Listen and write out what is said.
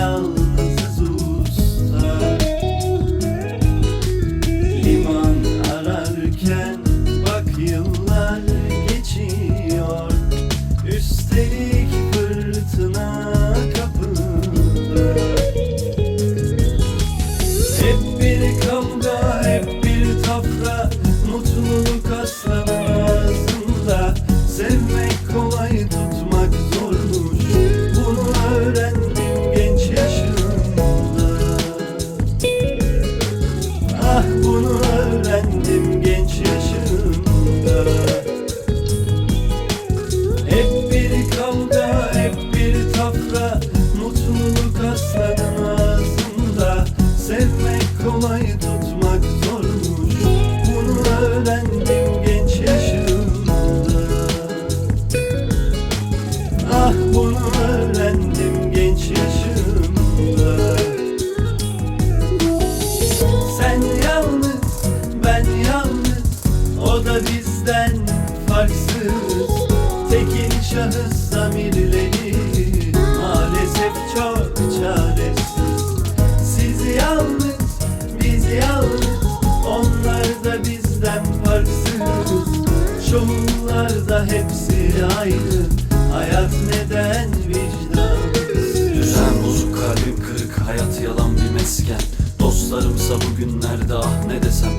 yalnızız usta. Liman ararken bak yıllar geçiyor. Üstelik fırtına kapıda. Hep bir bunu O da bizden farksız. Tekil şahıs zamirleri Maalesef çok çaresiz. Siz yalnız, biz yalnız Onlar da bizden farksız. Çoğunlarda hepsi aynı. Hayat neden vicdansız? Düzen bozuk kalbim kırık hayat yalan bir mesken. Dostlarımsa bugünlerde ah ne desem